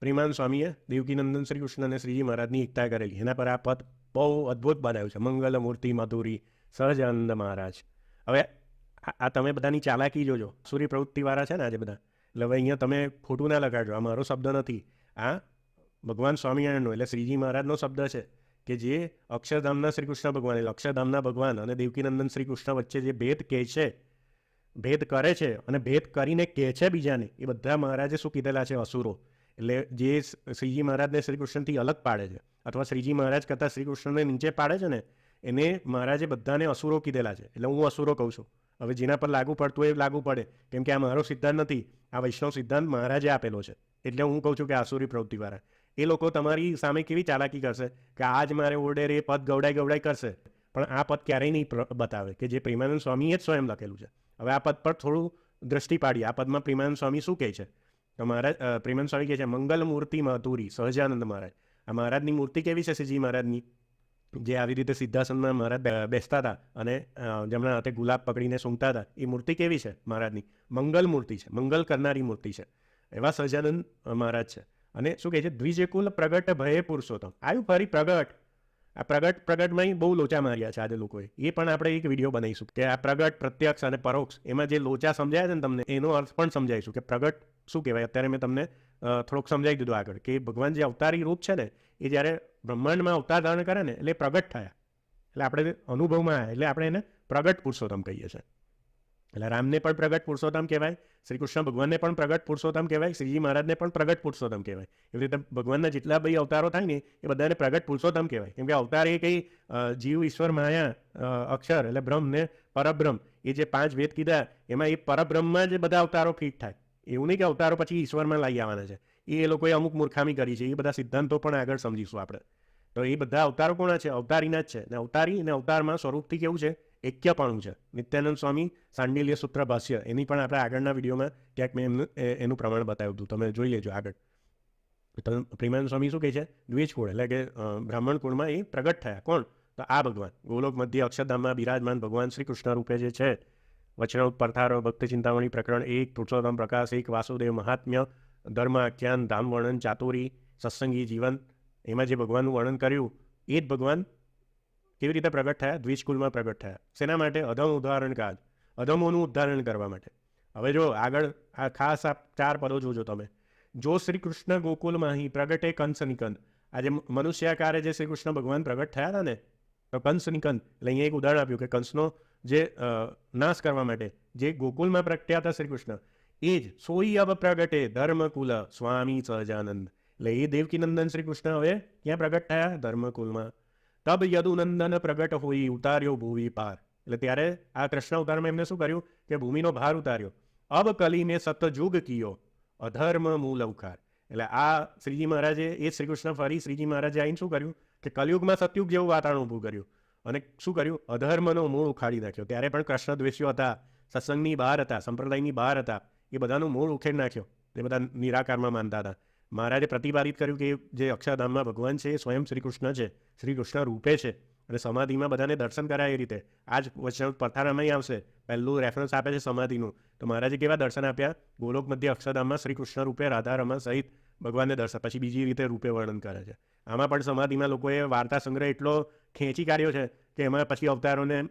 પ્રેમાનંદ સ્વામીએ દેવકીનંદન શ્રી કૃષ્ણ અને શ્રીજી મહારાજની એકતા કરેલી. એના પર આ પદ બહુ અદ્ભુત બનાવ્યું છે. મંગલમૂર્તિ, મધુરી, સહજાનંદ મહારાજ. હવે આ તમે બધાની ચાલાકી જોજો. સૂર્ય પ્રવૃત્તિવાળા છે ને આજે બધા. એટલે હવે અહીંયા તમે ખોટું ના લગાડજો. આ મારો શબ્દ નથી. આ ભગવાન સ્વામિનારાયણનો, એટલે શ્રીજી મહારાજનો શબ્દ છે કે જે અક્ષરધામના શ્રી કૃષ્ણ ભગવાન, એટલે અક્ષરધામના ભગવાન અને દેવકીનંદન શ્રી કૃષ્ણ વચ્ચે જે ભેદ કહે છે, ભેદ કરે છે અને ભેદ કરીને કહે છે બીજાને, એ બધા મહારાજે શું કીધેલા છે? અસુરો. એટલે જે શ્રીજી મહારાજને શ્રી કૃષ્ણથી અલગ પાડે છે, અથવા શ્રીજી મહારાજ કરતાં શ્રી કૃષ્ણને નીચે પાડે છે ને, એને મહારાજે બધાને અસુરો કીધેલા છે. એટલે હું અસુરો કહું છું. હવે જેના પર લાગુ પડતું એ લાગુ પડે. કેમ કે આ મારો સિદ્ધાંત નથી. આ વૈષ્ણવ સિદ્ધાંત મહારાજે આપેલો છે. એટલે હું કહું છું કે આસુરી પ્રવૃત્તિવાળા. એ લોકો તમારી સામે કેવી ચાલાકી કરશે? કે આજ મારે ઓર્ડર એ પદ ગવડાઈ ગવડાઈ કરશે. પણ આ પદ ક્યારેય નહીં બતાવે. કે જે પ્રેમાનંદ સ્વામીએ જ સ્વયં લખેલું છે. હવે આ પદ પર થોડું દ્રષ્ટિ પાડીએ. આ પદમાં પ્રેમાનંદ સ્વામી શું કહે છે? તો મહારાજ અ, પ્રેમાનંદ સ્વામી કહે છે મંગલ મૂર્તિ માધુરી. સહજાનંદ મહારાજ. આ મહારાજની મૂર્તિ કેવી છે શ્રીજી મહારાજની? જે આવી રીતે સિદ્ધાસનમાં મહારાજ બેસતા હતા અને જેમના હાથે ગુલાબ પકડીને સૂંઘતા હતા. એ મૂર્તિ કેવી છે મહારાજની? મંગલ મૂર્તિ છે. મંગલ કરનારી મૂર્તિ છે. એવા સહજાનંદ મહારાજ છે. અને શું કહે છે? દ્વિજકુલ પ્રગટ ભયે પુરુષોત્તમ. આવ્યું ફરી પ્રગટ. આ પ્રગટ, પ્રગટમાં બહુ લોચા માર્યા છે આજે લોકોએ. એ પણ આપણે એક વીડિયો બનાવીશું કે આ પ્રગટ, પ્રત્યક્ષ અને પરોક્ષ. એમાં જે લોચા સમજાય છે ને તમને, એનો અર્થ પણ સમજાવીશું કે પ્રગટ શું કહેવાય? અત્યારે મેં તમને થોડોક સમજાવી દીધું આગળ કે ભગવાન જે અવતારી રૂપ છે ને, એ જ્યારે બ્રહ્માંડમાં અવતાર ધારણ કરે ને, એટલે પ્રગટ થયા. એટલે આપણે અનુભવમાં આવ્યા, એટલે આપણે એને પ્રગટ પુરુષોત્તમ કહીએ છીએ. એટલે રામને પણ પ્રગટ પુરુષોત્તમ કહેવાય, શ્રી કૃષ્ણ ભગવાનને પણ પ્રગટ પુરુષોત્તમ કહેવાય, શ્રીજી મહારાજને પણ પ્રગટ પુરુષોત્તમ કહેવાય. એવી રીતે ભગવાનના જેટલા બી અવતારો થાય ને, એ બધાને પ્રગટ પુરુષોત્તમ કહેવાય. કેમ કે અવતાર એ કંઈ જીવ, ઈશ્વર, માયા અક્ષર એટલે બ્રહ્મ ને પરબ્રહ્મ, એ જે પાંચ વેદ કીધા, એમાં એ પરબ્રહ્મમાં જ બધા અવતારો ફિટ થાય. એવું નહીં કે અવતારો પછી ઈશ્વરમાં લાવી આવવાના છે. એ લોકોએ અમુક મૂર્ખામી કરી છે, એ બધા સિદ્ધાંતો પણ આગળ સમજીશું આપણે. તો એ બધા અવતારો કોણ છે? અવતારીના જ છે. ને અવતારી અને અવતારમાં સ્વરૂપથી કેવું છે? એક્યપણું છે. નિત્યાનંદ સ્વામી, સાંડિલ્ય સૂત્ર ભાષ્ય, એની પણ આપણે આગળના વિડીયોમાં ક્યાંક મેં એમનું એનું પ્રમાણ બતાવ્યું હતું. તમે જોઈ લેજો આગળ. પ્રેમાનંદ સ્વામી શું કહે છે? દ્વિજ કુળ એટલે કે બ્રાહ્મણ કુળમાં એ પ્રગટ થયા. કોણ? તો આ ભગવાન. ગોલોક મધ્ય અક્ષરધામમાં બિરાજમાન ભગવાન શ્રી કૃષ્ણ રૂપે જે છે વચનાઉત પરથારો, ભક્તિ ચિંતામણી પ્રકરણ એક પુરુષોત્તમ પ્રકાશ એક, વાસુદેવ મહાત્મ્ય, ધર્મ આખ્યાન, ધામ વર્ણન, ચાતુરી, સત્સંગી જીવન, એમાં જે ભગવાનનું વર્ણન કર્યું, એ જ ભગવાન કેવી રીતે પ્રગટ થયા? દ્વિજકુલમાં પ્રગટ થયા. શેના માટે? અધમ ઉદાહરણ કાજ અધમોનું ઉદાહરણ કરવા માટે. હવે જો આગળ આ ખાસ આ ચાર પદો જોજો તમે. જો શ્રી કૃષ્ણ ગોકુલમાં અહીં પ્રગટે કંસ નિકંદ. આજે મનુષ્યાકારે જે શ્રી કૃષ્ણ ભગવાન પ્રગટ થયા હતા ને, તો કંસ નિકંદ. એટલે અહીંયા એક ઉદાહરણ આપ્યું કે કંસનો જે નાશ કરવા માટે જે ગોકુલમાં પ્રગટ્યા હતા શ્રી કૃષ્ણ, એ જ સોઈ અબ પ્રગટે ધર્મકુલ સ્વામી સહજાનંદ. એટલે એ દેવકીનંદન શ્રી કૃષ્ણ હવે ક્યાં પ્રગટ થયા? ધર્મકુલમાં. તબ યદુનંદન પ્રગટ હોઈ ઉતાર્યો ભૂમિ પાર. એટલે ત્યારે આ કૃષ્ણ અવતારમાં એમને શું કર્યું? કે ભૂમિનો ભાર ઉતાર્યો. અબ કલીને સતજુગ કિયો, અધર્મ મૂલ અવખાર એટલે આ શ્રીજી મહારાજે, એ શ્રી કૃષ્ણ ફરી શ્રીજી મહારાજે આવીને શું કર્યું? કે કલયુગમાં સતયુગ જેવું વાતાવરણ ઊભું કર્યું. અને શું કર્યું? અધર્મનો મૂળ ઉખાડી નાખ્યો. ત્યારે પણ કૃષ્ણ દ્વેષ્યો હતા, સત્સંગની બહાર હતા, સંપ્રદાયની બહાર હતા. એ બધાનું મૂળ ઉખેડી નાખ્યો. તે બધા નિરાકારમાં માનતા હતા. મહારાજે પ્રતિપાદિત કર્યું કે જે અક્ષરધામમાં ભગવાન છે એ સ્વયં શ્રી કૃષ્ણ છે. શ્રી કૃષ્ણ રૂપે છે અને સમાધિમાં બધાને દર્શન કરાય એ રીતે. આ જ વચન પથારામાં આવશે. પહેલું રેફરન્સ આપે છે સમાધિનું. તો મહારાજે કેવા દર્શન આપ્યા? ગોલોક મધ્ય અક્ષરધામમાં શ્રી કૃષ્ણ રૂપે રાધારમા સહિત ભગવાનને દર્શન. પછી બીજી રીતે રૂપે વર્ણન કરે છે. આમાં પણ સમાધિમાં લોકોએ વાર્તા સંગ્રહ એટલો ખેંચી કાઢ્યો છે કે એમાં પછી અવતારોને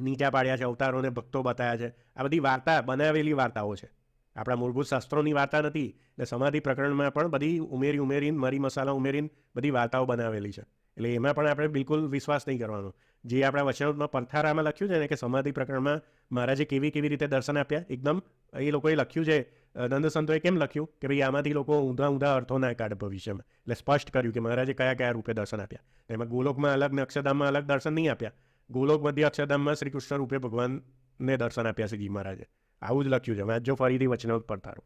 નીચા પાડ્યા છે, અવતારોને ભક્તો બતાવ્યા છે. આ બધી વાર્તા, બનાવેલી વાર્તાઓ છે. આપણા મૂળભૂત શાસ્ત્રોની વાર્તા નથી, એટલે સમાધિ પ્રકરણમાં પણ બધી ઉમેરી ઉમેરીને, મરી મસાલા ઉમેરીને બધી વાર્તાઓ બનાવેલી છે. એટલે એમાં પણ આપણે બિલકુલ વિશ્વાસ નહીં કરવાનો. જે આપણા વચનમાં પંથારામાં લખ્યું છે ને, કે સમાધિ પ્રકરણમાં મહારાજે કેવી કેવી રીતે દર્શન આપ્યા, એકદમ એ લોકોએ લખ્યું છે નંદ સંતોએ કેમ લખ્યું? કે ભાઈ આમાંથી લોકો ઊંધા ઊંધા અર્થો ના કાઢે ભવિષ્યમાં. એટલે સ્પષ્ટ કર્યું કે મહારાજે કયા કયા રૂપે દર્શન આપ્યા. એમાં ગોલોકમાં અલગ ને અક્ષરધામમાં અલગ દર્શન નહીં આપ્યા. ગોલોક મધ્ય અક્ષરધામમાં શ્રી કૃષ્ણ રૂપે ભગવાનને દર્શન આપ્યા શ્રીજી મહારાજે. આવું જ લખ્યું છે. વાંચજો ફરીથી વચનાવત પડતારો.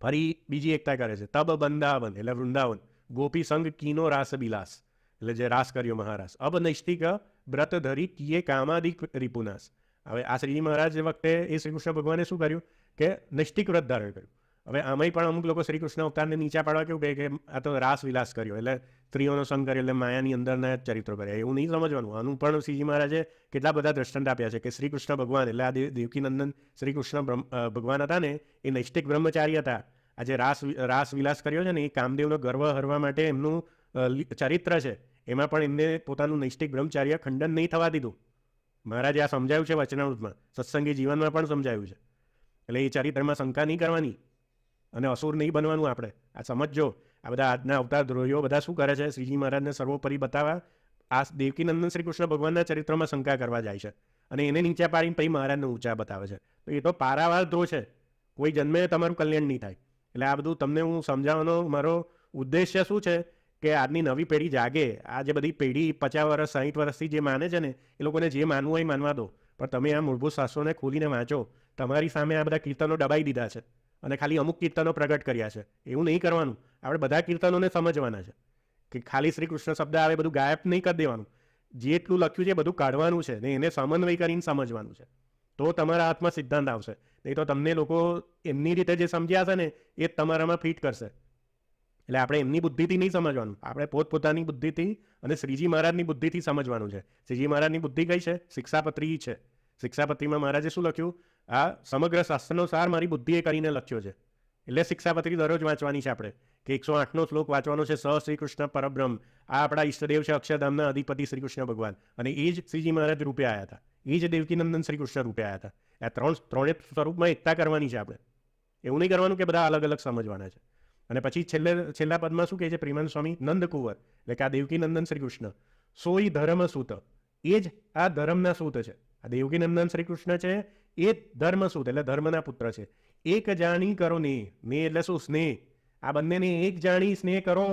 ફરી બીજી એકતા કરે છે. તબ બંદાવન, એટલે વૃંદાવન. ગોપી સંઘ કીનો રાસ બિલાસ. એટલે જે રાસ કર્યો મહારાસ અબ નૈષ્ટિક વ્રત ધરી કિયે કામાદિક રિપુનાસ હવે આ શ્રીજી મહારાજ વખતે એ શ્રી કૃષ્ણ ભગવાને શું કર્યું? કે નૈષ્ટિક વ્રત ધારણ કર્યું. હવે આમાંય પણ અમુક લોકો શ્રી કૃષ્ણ અવતારને નીચા પાડવા કેવું કહે કે આ તો રાસ વિલાસ કર્યો, એટલે સ્ત્રીઓનો સંગ કર્યો, એટલે માયાની અંદરના જ ચરિત્રો કર્યા. એવું નહીં સમજવાનું. આનું પણ શ્રીજી મહારાજે કેટલા બધા દ્રષ્ટાંત આપ્યા છે કે શ્રી કૃષ્ણ ભગવાન, એટલે આ દેવ- દેવકીનંદન શ્રી કૃષ્ણ ભગવાન હતા ને, એ નૈષ્ટિક બ્રહ્મચારી હતા. આ જે રાસ રાસ વિલાસ કર્યો છે ને, એ કામદેવનો ગર્વ હરવા માટે એમનું ચરિત્ર છે. એમાં પણ એમને પોતાનું નૈષ્ટિક બ્રહ્મચાર્ય ખંડન નહીં થવા દીધું. મહારાજે આ સમજાયું છે વચનામૃતમાં. સત્સંગી જીવનમાં પણ સમજાયું છે. એટલે એ ચરિત્રમાં શંકા નહીં કરવાની. અને અસુર નહીં બનવાનું આપણે. આ સમજજો. આ બધા આજના અવતાર દ્રોહીઓ બધા શું કરે છે? શ્રીજી મહારાજને સર્વોપરી બતાવવા આ દેવકીનંદન શ્રી કૃષ્ણ ભગવાનના ચરિત્રમાં શંકા કરવા જાય છે અને એને નીચે પાડીને પછી મહારાજને ઊંચા બતાવે છે. તો એ તો પારાવાર દ્રોહ છે. કોઈ જન્મે તમારું કલ્યાણ નહીં થાય. એટલે આ બધું તમને હું સમજાવવાનો મારો ઉદ્દેશ્ય શું છે? કે આજની નવી પેઢી જાગે. આ જે બધી પેઢી પચાસ વર્ષ, સાહીઠ વર્ષથી જે માને છે ને, એ લોકોને જે માનવું હોય માનવા દો. પણ તમે આ મૂળભૂત શાસ્ત્રોને ખોલીને વાંચો. તમારી સામે આ બધા કીર્તનો દબાઈ દીધા છે. અને ખાલી અમુક કીર્તનો પ્રગટ કર્યા છે. એવું નહીં કરવાનું. આપણે બધા કીર્તનોને સમજવાના છે. કે ખાલી શ્રી કૃષ્ણ શબ્દ આવે, બધું ગાયબ નહીં કરી દેવાનું. જેટલું લખ્યું છે બધું કાઢવાનું છે ને એને સમન્વય કરીને સમજવાનું છે. તો તમારા હાથમાં સિદ્ધાંત આવશે. નહીં તો તમને લોકો એમની રીતે જે સમજ્યા છે ને, એ તમારામાં ફિટ કરશે. એટલે આપણે એમની બુદ્ધિથી નહીં સમજવાનું. આપણે પોતપોતાની બુદ્ધિથી અને શ્રીજી મહારાજની બુદ્ધિથી સમજવાનું છે. શ્રીજી મહારાજની બુદ્ધિ કઈ છે? શિક્ષાપત્રી છે. શિક્ષાપત્રીમાં મહારાજે શું લખ્યું? આ સમગ્ર શાસ્ત્રનો સાર મારી બુદ્ધિએ કરીને લખ્યો છે. એટલે શિક્ષાપત્રી દરરોજ વાંચવાની છે આપણે. કે એકસો આઠનો શ્લોક વાંચવાનો છે, સ શ્રી કૃષ્ણ પરબ્રહ્મ. આ આપણા ઈષ્ટદેવ છે, અક્ષરધામના અધિપતિ શ્રી કૃષ્ણ ભગવાન. અને એ જ શ્રીજી મહારાજ રૂપે આવ્યા હતા. એ જ દેવકીનંદન શ્રી કૃષ્ણ રૂપે આવ્યા હતા. આ ત્રણ, ત્રણે સ્વરૂપમાં એકતા કરવાની છે આપણે. એવું નહીં કરવાનું કે બધા અલગ અલગ સમજવાના છે. અને પછી છેલ્લે, છેલ્લા પદમાં શું કહે છે પ્રેમાન સ્વામી? નંદકુંવર. એટલે કે આ દેવકીનંદન શ્રી કૃષ્ણ. સોઈ ધર્મ સૂત. એ જ આ ધર્મના સૂત છે. આ દેવકીનંદન શ્રી કૃષ્ણ છે એ ધર્મ શું એટલે ધર્મના પુત્ર છે. એક જાણી કરો ને ને એટલે શું? સ્નેહ. આ બંનેને એક જાણી સ્નેહ કરો.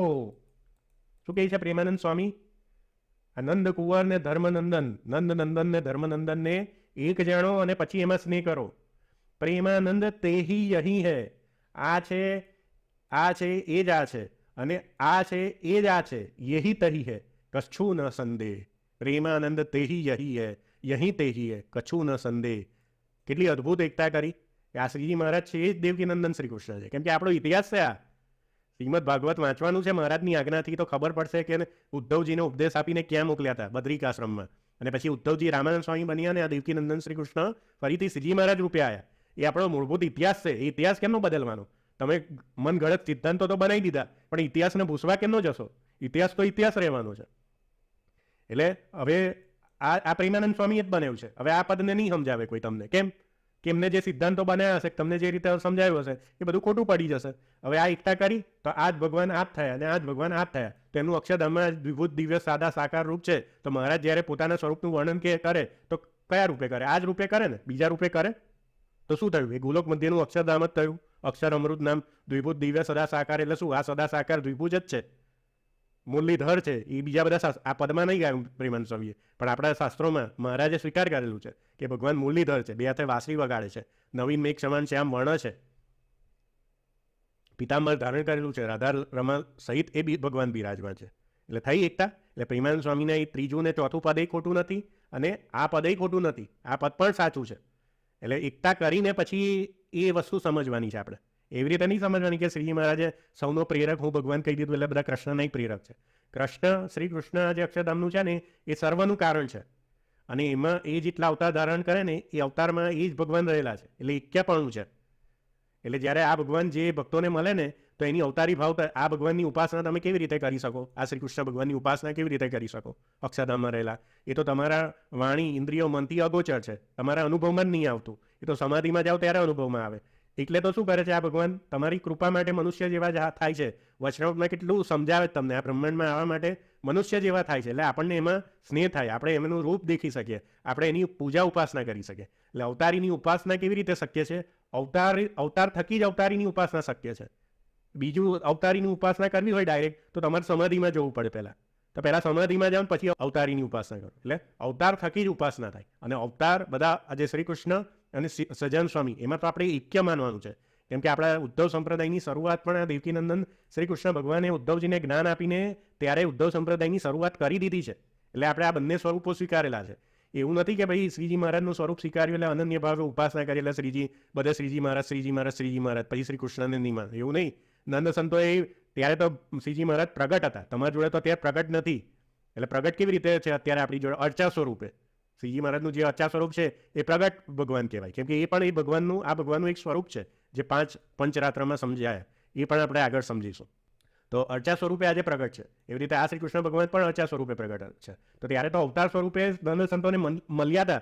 શું કહે છે પ્રેમાનંદ સ્વામી? આ નંદ કુંવર ને ધર્મનંદન, નંદ નંદન ને ધર્મનંદન ને એક જાણો અને પછી એમાં સ્નેહ કરો. પ્રેમાનંદ તેહી યહી હે. આ છે આ છે, એ જ આ છે. અને આ છે, એ જ આ છે. યહી તહી હે. કચ્છું ન સંદેહ. પ્રેમાનંદ તેહી યહી હે. યહી તેહી હે. કચ્છું ન સંદેહ. કેટલી અદ્ભુત એકતા કરી. કે આ શ્રીજી મહારાજ છે એ જ દેવકીનંદન શ્રી કૃષ્ણ છે. કેમ કે આપણો ઇતિહાસ છે આ. શ્રીમદ ભાગવત વાંચવાનું છે મહારાજની આજ્ઞાથી તો ખબર પડશે કે ઉદ્ધવજીને ઉપદેશ આપીને ક્યાં મોકલ્યા હતા બદ્રિકાશ્રમમાં. અને પછી ઉદ્ધવજી રામાનંદ સ્વામી બન્યા અને આ દેવકીનંદન શ્રી કૃષ્ણ ફરીથી શ્રીજી મહારાજ રૂપે આવ્યા એ આપણો મૂળભૂત ઇતિહાસ છે. એ ઇતિહાસ કેમનો બદલવાનો? તમે મનગળત સિદ્ધાંતો તો બનાવી દીધા, પણ ઇતિહાસને ભૂસવા કેમનો જશો? ઇતિહાસ તો ઇતિહાસ રહેવાનો છે. એટલે હવે આ આ પ્રેમાનંદ સ્વામી જ બનાવ્યું છે. હવે આ પદને નહીં સમજાવે કોઈ તમને. કેમ? કે એમને જે સિદ્ધાંતો બનાવ્યા હશે, તમને જે રીતે સમજાવ્યું હશે, એ બધું ખોટું પડી જશે. હવે આ એકતા કરી, તો આ જ ભગવાન આપ થયા અને આ જ ભગવાન આપ થયા. તો એમનું અક્ષરધામમાં વિભૂત દિવ્ય, સાદા, સાકાર રૂપ છે. તો મહારાજ જ્યારે પોતાના સ્વરૂપનું વર્ણન કરે, તો કયા રૂપે કરે? આ જ રૂપે કરે ને? બીજા રૂપે કરે? તો શું થયું? એ ગોલોક મધ્યનું અક્ષરધામ જ થયું. અક્ષર અમૃત નામ દ્વિભૂત, દિવ્ય, સદા, સાકાર એટલે શું? આ સદા, સાકાર દ્વિભુજ જ છે. મુરલીધર છે એ બીજા બધા આ પદમાં નહીં ગાયું પ્રેમાનંદ સ્વામીએ, પણ આપણા શાસ્ત્રોમાં મહારાજે સ્વીકાર કરેલું છે કે ભગવાન મુરલીધર છે, બે હાથે વાસળી વગાડે છે, નવીન મેઘ સમાન છે, આમ વર્ણ છે. પિતાંબર ધારણ કરેલું છે, રાધા રમા સહિત એ બી ભગવાન બિરાજમાન છે. એટલે થઈ એકતા, એટલે પ્રેમાનંદ સ્વામીના એ ત્રીજું ને ચોથું પદ ખોટું નથી અને આ પદ ખોટું નથી, આ પદ પણ સાચું છે. એટલે એકતા કરીને પછી એ વસ્તુ સમજવાની છે આપણે. એવી રીતે નહીં સમજવાની કે શ્રી મહારાજે સૌનો પ્રેરક હું ભગવાન કહી દીધું એટલે બધા કૃષ્ણના પ્રેરક છે. કૃષ્ણ, શ્રી કૃષ્ણ જે અક્ષરધામનું છે ને, એ સર્વનું કારણ છે. અને એમાં એ જેટલા અવતાર ધારણ કરે ને, એ અવતારમાં એ જ ભગવાન રહેલા છે. એટલે એક્યાપણું છે. એટલે જ્યારે આ ભગવાન જે ભક્તોને મળે ને, તો એની અવતારી ભાવ આ ભગવાનની ઉપાસના તમે કેવી રીતે કરી શકો? આ શ્રી કૃષ્ણ ભગવાનની ઉપાસના કેવી રીતે કરી શકો? અક્ષરધામમાં રહેલા. એ તો તમારા વાણી, ઇન્દ્રિયો, મનથી અગોચર છે. તમારા અનુભવમાં જ નહીં આવતું. એ તો સમાધિમાં જાઓ ત્યારે અનુભવમાં આવે. એટલે તો શું કરે છે આ ભગવાન? તમારી કૃપા માટે મનુષ્ય જેવા જ થાય છે. વૈષ્ણવમાં કેટલું સમજાવે તમને. આ બ્રહ્માંડમાં આવવા માટે મનુષ્ય જેવા થાય છે. એટલે આપણને એમાં સ્નેહ થાય. આપણે એમનું રૂપ દેખી શકીએ. આપણે એની પૂજા ઉપાસના કરી શકીએ. એટલે અવતારીની ઉપાસના કેવી રીતે શક્ય છે? અવતાર અવતાર થકી જ અવતારીની ઉપાસના શક્ય છે. બીજું, અવતારીની ઉપાસના કરવી હોય ડાયરેક્ટ, તો તમારે સમાધિમાં જવું પડે પહેલાં. તો પહેલાં સમાધિમાં જાઓ પછી અવતારીની ઉપાસના કરો. એટલે અવતાર થકી જ ઉપાસના થાય. અને અવતાર બધા આજે શ્રી કૃષ્ણ અને સહજાનંદ સ્વામી, એમાં તો આપણે એક્ય માનવાનું છે. કેમ કે આપણા ઉદ્ધવ સંપ્રદાયની શરૂઆત પણ આ દેવકીનંદન શ્રી કૃષ્ણ ભગવાને ઉદ્ધવજીને જ્ઞાન આપીને ત્યારે ઉદ્ધવ સંપ્રદાયની શરૂઆત કરી દીધી છે. એટલે આપણે આ બંને સ્વરૂપો સ્વીકારેલા છે. એવું નથી કે ભાઈ શ્રીજી મહારાજનું સ્વરૂપ સ્વીકાર્યું એટલે અનન્ય ભાવે ઉપાસના કરી એટલે શ્રીજી, બધા શ્રીજી મહારાજ શ્રીજી મહારાજ શ્રીજી મહારાજ, પછી શ્રી કૃષ્ણને નહીં માન એવું નહીં. નંદ સંતો એ ત્યારે તો શ્રીજી મહારાજ પ્રગટ હતા. તમારા જોડે તો અત્યારે પ્રગટ નથી. એટલે પ્રગટ કેવી રીતે છે? અત્યારે આપણી જોડે અર્ચા સ્વરૂપે. શ્રીજી મહારાજનું જે અર્ચા સ્વરૂપ છે, એ પ્રગટ ભગવાન કહેવાય. કેમ કે એ પણ એ ભગવાનનું, આ ભગવાનનું એક સ્વરૂપ છે, જે પાંચ પંચરાત્રમાં સમજાય. એ પણ આપણે આગળ સમજીશું. તો અર્ચા સ્વરૂપે આજે પ્રગટ છે. એવી રીતે આ શ્રી કૃષ્ણ ભગવાન પણ અર્ચા સ્વરૂપે પ્રગટ છે. તો ત્યારે તો અવતાર સ્વરૂપે નંદ સંતોને મળ્યા હતા.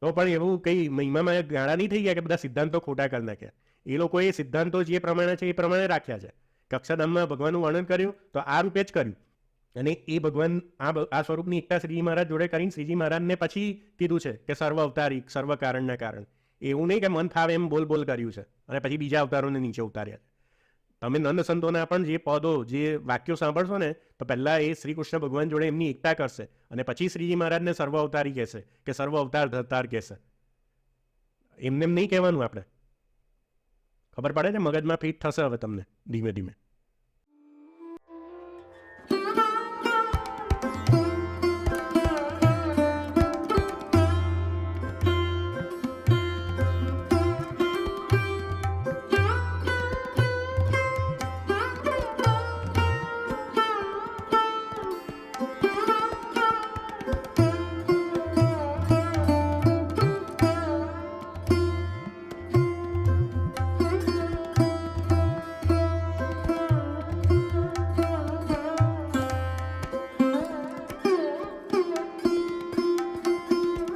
તો પણ એવું કંઈ મહિમામાં ગાળા નહીં થઈ ગયા કે બધા સિદ્ધાંતો ખોટા કરી નાખ્યા. એ લોકોએ સિદ્ધાંતો જે પ્રમાણે છે એ પ્રમાણે રાખ્યા છે. કક્ષાધામમાં ભગવાનનું વર્ણન કર્યું, તો આ રૂપે જ કર્યું. અને એ ભગવાન આ આ સ્વરૂપની એકતા શ્રીજી મહારાજ જોડે કરીને શ્રીજી મહારાજને પછી કીધું છે કે સર્વ અવતારી સર્વ કારણના કારણ. એવું નહીં કે મન ફાવે એમ બોલ બોલ કર્યું છે અને પછી બીજા અવતારોને નીચે ઉતાર્યા તમે નંદ સંતોના પણ જે પદો, જે વાક્યો સાંભળશો ને, તો પહેલાં એ શ્રી કૃષ્ણ ભગવાન જોડે એમની એકતા કરશે અને પછી શ્રીજી મહારાજને સર્વ અવતારી કહેશે કે સર્વ અવતાર ધરતાર કહેશે. એમને એમ નહીં કહેવાનું આપણે? ખબર પડે છે મગજમાં ફિટ થશે હવે તમને, ધીમે ધીમે.